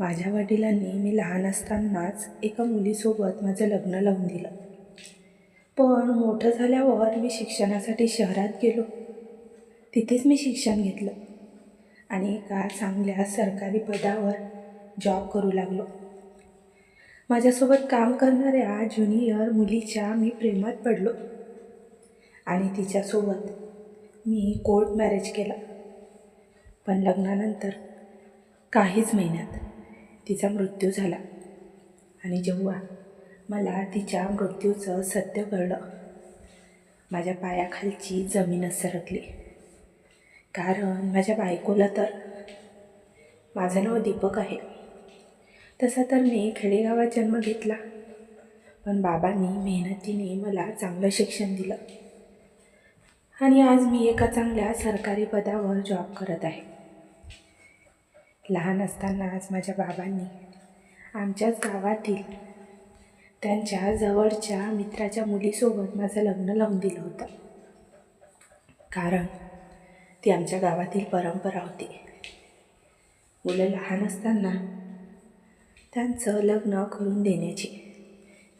माझ्या वडिलांनी मी लहान असतानाच एका मुलीसोबत माझं लग्न लावून दिलं. पण मोठं झाल्यावर मी शिक्षणासाठी शहरात गेलो. तिथेच मी शिक्षण घेतलं आणि एका चांगल्या सरकारी पदावर जॉब करू लागलो. माझ्यासोबत काम करणाऱ्या ज्युनियर मुलीच्या मी प्रेमात पडलो आणि तिच्यासोबत मी कोर्ट मॅरेज केला. पण लग्नानंतर काहीच महिन्यात तिचा मृत्यू झाला. आणि जेव्हा मला तिच्या मृत्यूचं सत्य कळलं माझ्या पायाखालची जमीन सरकली. कारण माझ्या बायकोला तर माझं नाव दीपक आहे. तसा तर मी खेडेगावात जन्म घेतला. पण बाबांनी मेहनतीने मला चांगलं शिक्षण दिलं. आणि आज मी एका चांगल्या सरकारी पदावर जॉब करत आहे. लहान असतानाच माझ्या बाबांनी आमच्याच गावातील त्यांच्या जवळच्या मित्राच्या मुलीसोबत माझं लग्न लावून दिलं होतं. कारण ती आमच्या गावातील परंपरा होती. मुलं लहान असताना त्यांचं लग्न करून देण्याची.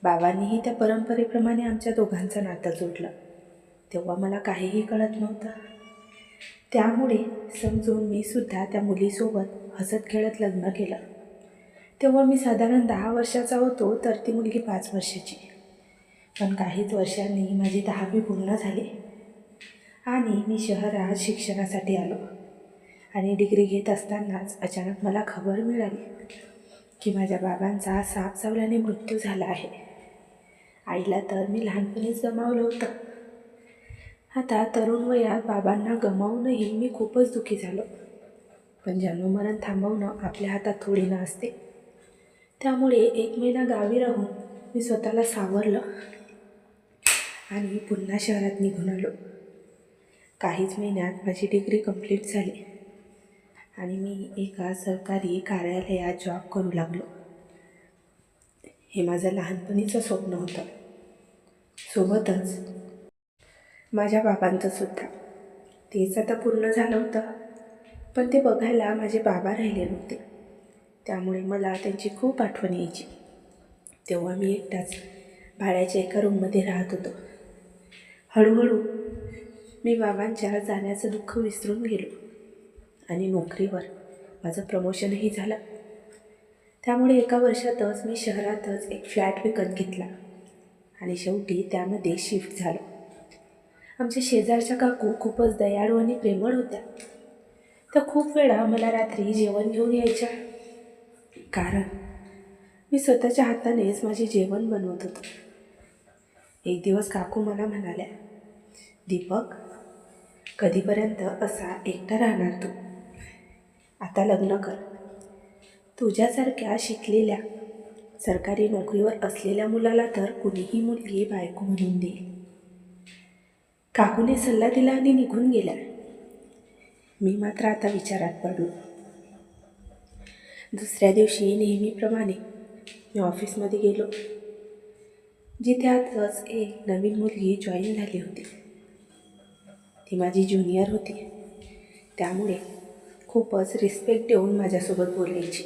बाबांनीही त्या परंपरेप्रमाणे आमच्या दोघांचं नातं जोडलं. तेव्हा मला काहीही कळत नव्हतं. त्यामुळे समजून मी सुद्धा त्या मुलीसोबत हसत खेळत लग्न केलं. तेव्हा मी साधारण दहा वर्षाचा होतो तर ती मुलगी पाच वर्षाची. पण काहीच वर्षांनी माझी दहावी पूर्ण झाली आणि मी शहरात शिक्षणासाठी आलो आणि डिग्री घेत असतानाच अचानक मला खबर मिळाली की माझ्या बाबांचा साप चावल्याने मृत्यू झाला आहे. आईला तर मी लहानपणीच गमावलं होतं. आता तरुण वयात बाबांना गमावूनही मी खूपच दुखी झालो. पण जन्ममरण थांबवणं आपल्या हातात थोडी ना असते. त्यामुळे एक महिना गावी राहून मी स्वतःला सावरलं आणि पुन्हा शहरात निघून आलो. काहीच महिन्यात माझी डिग्री कंप्लीट झाली आणि मी एका सरकारी कार्यालयात जॉब करू लागलो. हे माझं लहानपणीचं स्वप्न होतं. सोबतच माझ्या बाबांचं सुद्धा. तेच आता पूर्ण झालं होतं. पण ते बघायला माझे बाबा राहिले नव्हते. त्यामुळे मला त्यांची खूप आठवण यायची. तेव्हा मी एकटाच भाड्याच्या एका रूममध्ये राहत होतो. हळूहळू मी बाबांच्या जाण्याचं दुःख विसरून गेलो आणि नोकरीवर माझं प्रमोशनही झालं. त्यामुळे एका वर्षातच मी शहरातच एक फ्लॅट विकत घेतला आणि शेवटी त्यामध्ये शिफ्ट झालो. आमच्या शेजारच्या काकू खूपच दयाळू आणि प्रेमळ होत्या. त्या खूप वेळा मला रात्री जेवण घेऊन यायच्या. कारण मी स्वतःच्या हातानेच माझे जेवण बनवत होतो. एक दिवस काकू मला म्हणाल्या दीपक कधीपर्यंत असा एकटा राहणार तू? आता लग्न कर. तुझ्यासारख्या शिकलेल्या सरकारी नोकरीवर असलेल्या मुलाला तर कुणीही मुलगी बायको म्हणून देईल. काकूने सल्ला दिला आणि निघून गेला मी मात्र आता विचारात पडलो. दुसऱ्या दिवशी नेहमीप्रमाणे मी ऑफिसमध्ये गेलो जिथे आजच एक नवीन मुलगी जॉईन झाली होती. ती माझी ज्युनियर होती. त्यामुळे खूपच रिस्पेक्ट देऊन माझ्यासोबत बोलायची.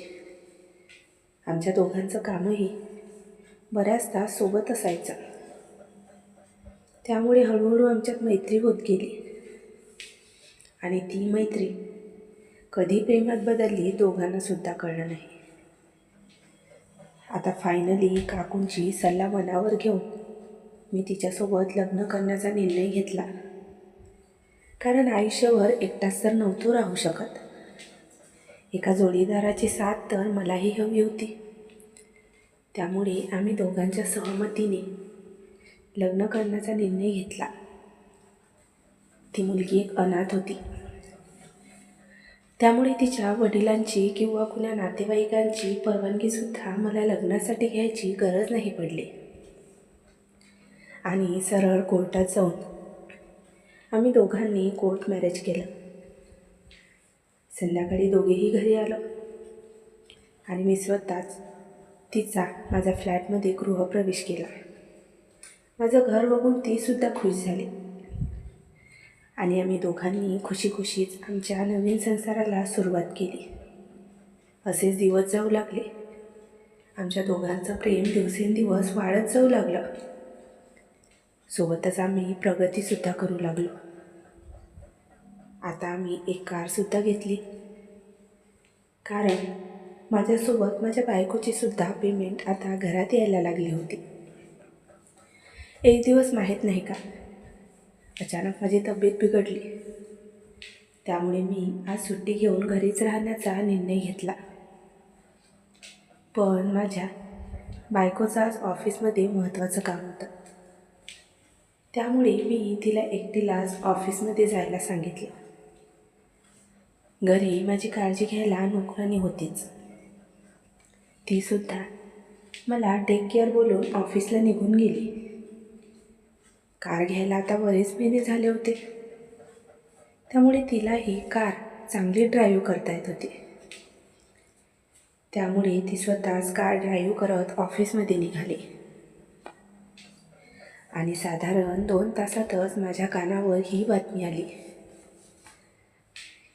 आमच्या दोघांचं कामही बऱ्याचदा सोबत असायचं. त्यामुळे हळूहळू आमच्यात मैत्री होत गेली. आणि ती मैत्री कधी प्रेमात बदलली दोघांना सुद्धा कळलं नाही. आता फायनली काकूंची सल्ला मनावर घेऊन मी तिच्यासोबत लग्न करण्याचा निर्णय घेतला. कारण आयुष्यभर एकटाच तर नव्हतो राहू शकत. एका जोडीदाराची साथ तर मलाही हवी होती. त्यामुळे आम्ही दोघांच्या सहमतीने लग्न करण्याचा निर्णय घेतला. ती मुलगी एक अनाथ होती. त्यामुळे तिच्या वडिलांची किंवा कुण्या नातेवाईकांची परवानगीसुद्धा मला लग्नासाठी घ्यायची गरज नाही पडली. आणि सरळ कोर्टात जाऊन आम्ही दोघांनी कोर्ट मॅरेज केलं. संध्याकाळी दोघेही घरी आलो. आणि मी स्वतःच तिचा माझ्या फ्लॅटमध्ये गृहप्रवेश केला. माझं घर बघून तीसुद्धा खुश झाली. आणि आम्ही दोघांनी खुशीखुशीच आमच्या नवीन संसाराला सुरुवात केली. असेच दिवस जाऊ लागले. आमच्या दोघांचं प्रेम दिवसेंदिवस वाढत जाऊ लागलं. सोबतच आम्ही प्रगतीसुद्धा करू लागलो. आता आम्ही एक कारसुद्धा घेतली. कारण माझ्यासोबत माझ्या बायकोची सुद्धा पेमेंट आता घरात यायला लागली होती. एक दिवस माहीत नाही का? अचानक माझी तब्येत बिघडली. त्यामुळे मी आज सुट्टी घेऊन घरीच राहण्याचा निर्णय घेतला. पण माझ्या बायकोचं आज ऑफिसमध्ये महत्त्वाचं काम होतं. त्यामुळे मी तिला एकटीलाच ऑफिसमध्ये जायला सांगितलं. घरी माझी काळजी घ्यायला नोकरानी होतीच. तीसुद्धा मला टेक केअर बोलून ऑफिसला निघून गेली. कार घ्यायला आता बरेच महिने झाले होते. त्यामुळे तिलाही कार चांगली ड्राईव्ह करता येत होती. त्यामुळे ती स्वतःच कार ड्राईव्ह करत ऑफिसमध्ये निघाली. आणि साधारण दोन तासातच माझ्या कानावर ही बातमी आली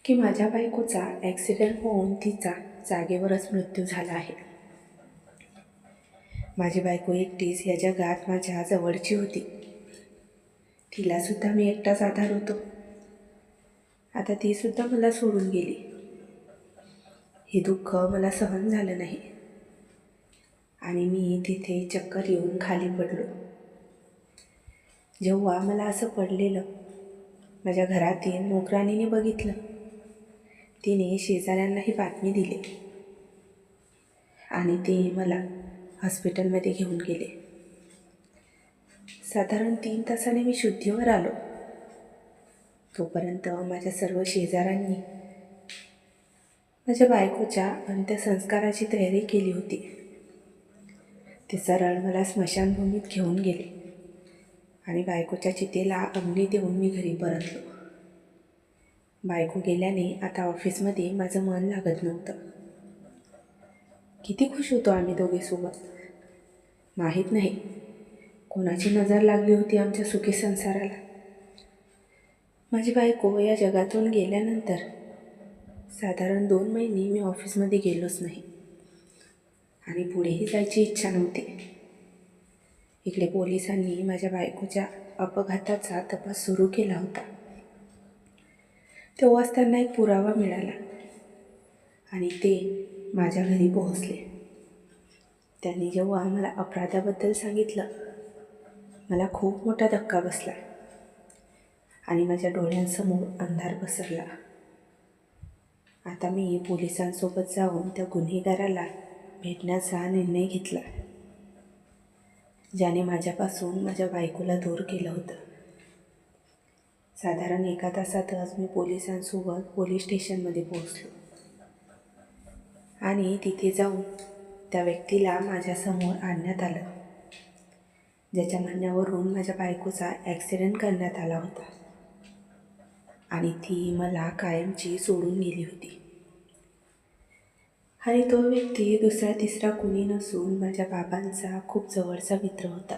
की माझ्या बायकोचा ॲक्सिडेंट होऊन तिचा जागेवरच मृत्यू झाला आहे. माझी बायको एकटीच या जगात माझ्या जवळची होती. तिलासुद्धा मी एकटाच आधार होतो. आता तीसुद्धा मला सोडून गेली. हे दुःख मला सहन झालं नाही. आणि मी तिथे चक्कर येऊन खाली पडलो. जेव्हा मला असं पडलेलं माझ्या घरातील नोकराणीने बघितलं तिने शेजाऱ्यांनाही बातमी दिली. आणि ते मला हॉस्पिटलमध्ये घेऊन गेले. साधारण तीन तासाने मी शुद्धीवर आलो. तोपर्यंत माझ्या सर्व शेजाऱ्यांनी माझ्या बायकोच्या अंत्यसंस्काराची तयारी केली होती. ते सरळ मला स्मशानभूमीत घेऊन गेले आणि बायकोच्या चितेला अग्नी देऊन मी घरी परतलो. बायको गेल्याने आता ऑफिसमध्ये माझं मन लागत नव्हतं. किती खुश होतो आम्ही दोघे सोबत. माहीत नाही. कोणाची नजर लागली होती आमच्या सुखी संसाराला? माझी बायको या जगातून गेल्यानंतर साधारण दोन महिने मी ऑफिसमध्ये गेलोच नाही. आणि पुढेही जायची इच्छा नव्हती. इकडे पोलिसांनी माझ्या बायकोच्या अपघाताचा तपास सुरू केला होता. तेव्हाच त्यांना एक पुरावा मिळाला आणि ते माझ्या घरी पोहोचले. त्यांनी जेव्हा आम्हाला अपराधाबद्दल सांगितलं मला खूप मोठा धक्का बसला. आणि माझ्या डोळ्यांसमोर अंधार पसरला. आता मी पोलिसांसोबत जाऊन त्या गुन्हेगाराला भेटण्याचा निर्णय घेतला. ज्याने माझ्यापासून माझ्या बायकोला दूर केलं होतं. साधारण एका तासातच मी पोलिसांसोबत पोलीस स्टेशनमध्ये पोहोचलो. आणि तिथे जाऊन त्या व्यक्तीला माझ्यासमोर आणण्यात आलं. ज्याच्या म्हणण्यावरून माझ्या बायकोचा ॲक्सिडेंट करण्यात आला होता. आणि ती मला कायमची सोडून गेली होती. आणि तो व्यक्ती दुसरा तिसरा कुणी नसून माझ्या बाबांचा खूप जवळचा मित्र होता.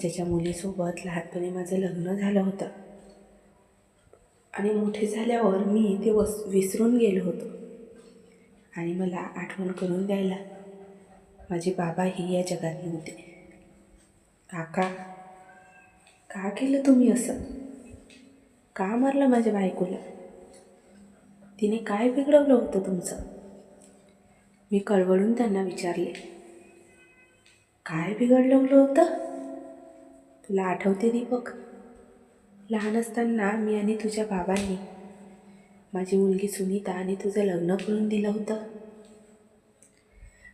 ज्याच्या मुलीसोबत लहानपणी माझं लग्न झालं होतं. आणि मोठे झाल्यावर मी ते वस विसरून गेलो होतो. आणि मला आठवण करून द्यायला माझे बाबाही या जगात नव्हते काका का केलं तुम्ही असं? का मारलं माझ्या बायकोला? तिने काय बिघडवलं होतं तुमचं? मी कळवळून त्यांना विचारले. काय बिघडलं होतं? तुला आठवते दीपक? लहान असताना मी आणि तुझ्या बाबांनी माझी मुलगी सुनीता आणि तुझं लग्न करून दिलं होतं.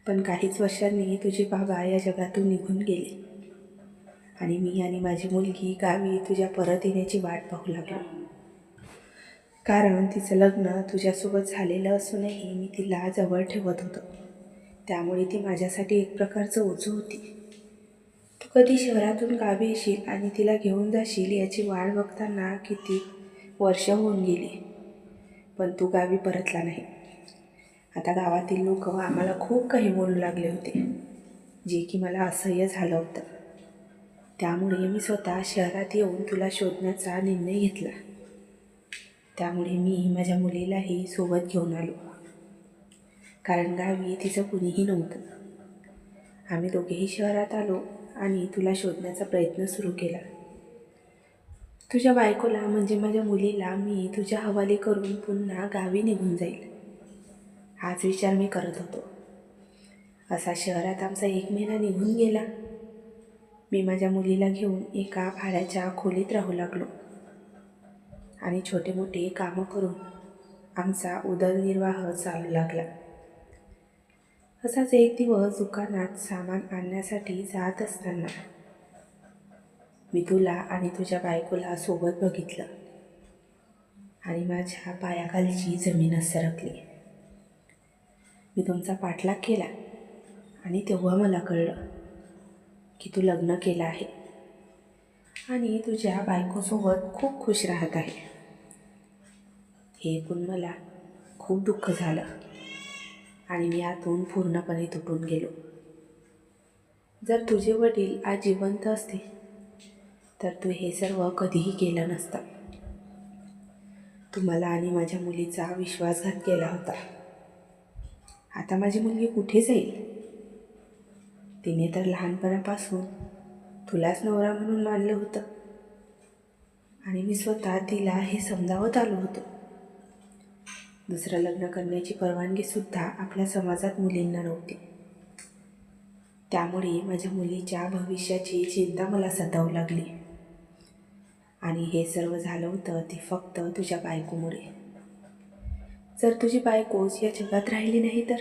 पण काहीच वर्षांनी तुझे बाबा या जगातून निघून गेले. आणि मी आणि माझी मुलगी गावी तुझ्या परत येण्याची वाट पाहू लागलो. कारण तिचं लग्न तुझ्यासोबत झालेलं असूनही मी तिला जवळ ठेवत होतो. त्यामुळे ती माझ्यासाठी एक प्रकारचं ओझं होती. तू कधी शहरातून गावी येशील आणि तिला घेऊन जाशील याची वाट बघताना किती वर्ष होऊन गेली. पण तू गावी परतला नाही. आता गावातील लोक आम्हाला खूप काही बोलू लागले होते. जे की मला असह्य झालं होतं. त्यामुळे मी स्वतः शहरात येऊन तुला शोधण्याचा निर्णय घेतला. त्यामुळे मी माझ्या मुलीलाही सोबत घेऊन आलो. कारण गावी तिचं कुणीही नव्हतं. आम्ही दोघेही शहरात आलो आणि तुला शोधण्याचा प्रयत्न सुरू केला. तुझ्या बायकोला म्हणजे माझ्या मुलीला मी तुझ्या हवाली करून पुन्हा गावी निघून जाईल. हाच विचार मी करत होतो. असा शहरात आमचा एक महिना निघून गेला. मी माझ्या मुलीला घेऊन एका भाड्याच्या खोलीत राहू लागलो. आणि छोटे मोठे कामं करून आमचा उदरनिर्वाह चालू लागला. असाच एक दिवस दुकानात सामान आणण्यासाठी जात असताना मी तुला आणि तुझ्या बायकोला सोबत बघितलं आणि माझ्या पायाखालची जमीन सरकली. मी तुमचा पाठलाग केला आणि तेव्हा मला कळलं की तू लग्न केलं आहे. आणि तुझ्या बायकोसोबत खूप खुश राहत आहे. हे ऐकून मला खूप दुःख झालं. आणि मी आतून पूर्णपणे तुटून गेलो. जर तुझे वडील आज जिवंत असते तर तू हे सर्व कधीही केलं नसतं. तुम्हाला आणि माझ्या मुलीचा विश्वासघात केला होता. आता माझी मुलगी कुठे जाईल? तिने तर लहानपणापासून तुलाच नवरा म्हणून मानलं होतं. आणि मी स्वतः तिला हे समजावत आलो होतो. दुसरं लग्न करण्याची परवानगीसुद्धा आपल्या समाजात मुलींना नव्हती. त्यामुळे माझ्या मुलीच्या भविष्याची चिंता मला सतावू लागली. आणि हे सर्व झालं होतं ते फक्त तुझ्या बायकोमुळे. जर तुझी बायकोच या जगात राहिली नाही तर?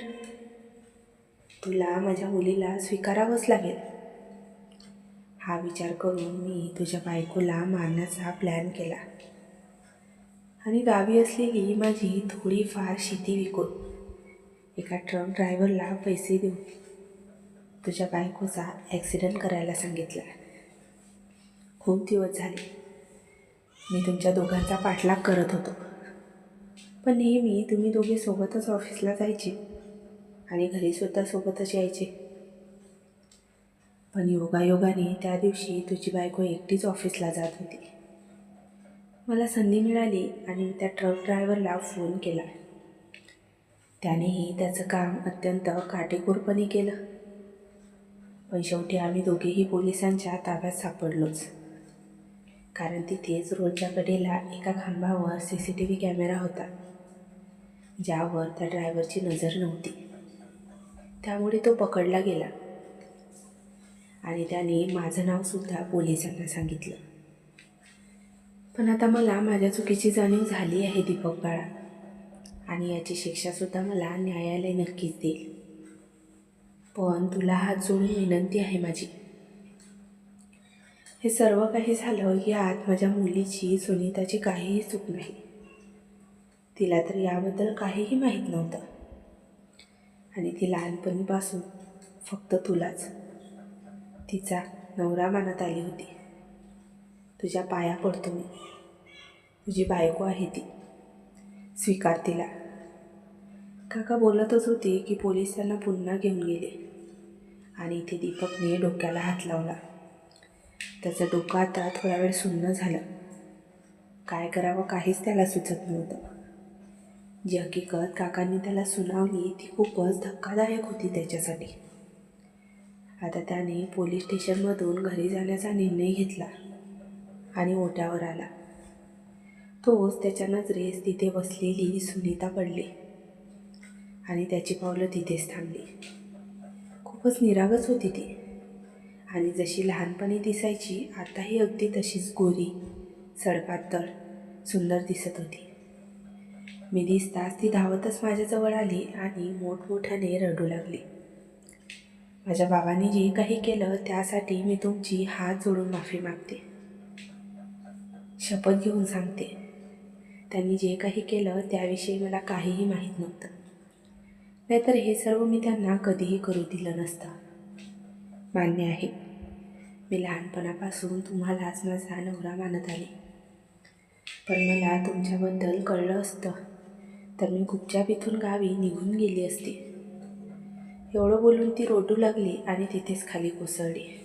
तुला माझ्या मुलीला स्वीकारावंच लागेल. हा विचार करून मी तुझ्या बायकोला मारण्याचा प्लॅन केला. आणि गावी असलेली माझी थोडीफार शेती विकून एका ट्रक ड्रायव्हरला पैसे देऊन तुझ्या बायकोचा ॲक्सिडेंट करायला सांगितला. खूप दिवस झाले. मी तुमच्या दोघांचा पाठलाग करत होतो. पण नेहमी तुम्ही दोघे सोबतच ऑफिसला जायचे. आणि घरीसुद्धा सोबतच यायचे. पण योगायोगाने त्या दिवशी तुझी बायको एकटीच ऑफिसला जात होती. मला संधी मिळाली आणि त्या ट्रक ड्रायव्हरला फोन केला. त्यानेही त्याचं काम अत्यंत काटेकोरपणे केलं. पण शेवटी आम्ही दोघेही पोलिसांच्या ताब्यात सापडलोच. कारण तिथेच रोडच्या कडेला एका खांबावर C C T V camera होता. ज्यावर त्या ड्रायव्हरची नजर नव्हती. त्यामुळे तो पकडला गेला. आणि त्याने माझं नावसुद्धा पोलिसांना सांगितलं. पण आता मला माझ्या चुकीची जाणीव झाली आहे दीपक बाळा. आणि याची शिक्षासुद्धा मला न्यायालय नक्कीच देईल. पण तुला हात जोडून विनंती आहे माझी. हे सर्व काही झालं यात माझ्या मुलीची सुनीताची काहीही चूक नाही. तिला तर याबद्दल काहीही माहीत नव्हतं. आणि ती लहानपणीपासून फक्त तुलाच. तिचा नवरा मानत आली होती. तुझ्या पाया पडतो मी. तुझी बायको आहे ती. स्वीकार तिला. काका बोलतच होते की पोलीस त्यांना पुन्हा घेऊन गेले. आणि इथे दीपकने डोक्याला हात लावला. त्याचं डोकं आता थोडा वेळ सुन्न झालं. काय करावं काहीच त्याला सुचत नव्हतं. जी हकीकत काकांनी त्याला सुनावली ती खूपच धक्कादायक होती त्याच्यासाठी. आता त्याने पोलीस स्टेशनमधून घरी जाण्याचा निर्णय घेतला आणि ओट्यावर आला. तोच त्याच्या नजरेस तिथे बसलेली सुनीता पडली आणि त्याची पावलं तिथेच थांबली. खूपच निरागस होती ती. आणि जशी लहानपणी दिसायची आताही अगदी तशीच गोरी सडपातळ सुंदर दिसत होती. मी दिसताच ती धावतच माझ्याजवळ आली आणि मोठमोठ्याने रडू लागली. माझ्या बाबांनी जे काही केलं त्यासाठी मी तुमची हात जोडून माफी मागते. शपथ घेऊन सांगते. त्यांनी जे काही केलं त्याविषयी मला काहीही माहीत नव्हतं. नाहीतर हे सर्व मी त्यांना कधीही करू दिलं नसतं. मान्य आहे. मी लहानपणापासून तुम्हालाच माझा नवरा मानत आले पण मला तुमच्याबद्दल कळलं असतं. तर मी गुपचाप इथून गावी निघून गेली असती. एवढं बोलून ती रोटू लागली आणि तिथेच खाली कोसळली.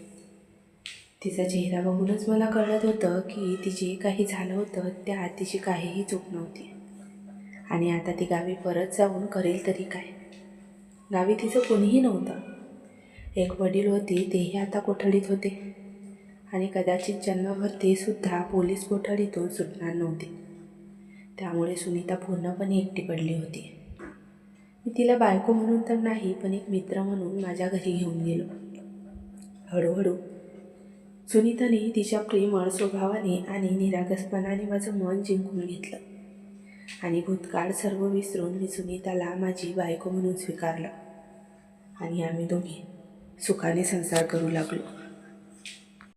तिचा चेहरा बघूनच मला कळत होतं की ती जे काही झालं होतं त्या तिची काहीही चूक नव्हती. आणि आता ती गावी परत जाऊन करेल तरी काय? गावी तिचं कोणीही नव्हतं. एक वडील होते तेही आता कोठडीत होते. आणि कदाचित जन्मभर ते सुद्धा पोलीस कोठडीतून सुटणार नव्हते. त्यामुळे सुनीता पूर्णपणे एकटी पडली होती. मी तिला बायको म्हणून तर नाही पण एक मित्र म्हणून माझ्या घरी घेऊन गेलो. हळूहळू सुनीताने तिच्या प्रेमळ स्वभावाने आणि निरागसपणाने माझं मन जिंकून घेतलं आणि भूतकाळ सर्व विसरून मी सुनीताला माझी बायको म्हणून स्वीकारलं. आणि आम्ही दोघी सुखाने संसार करू लागलो.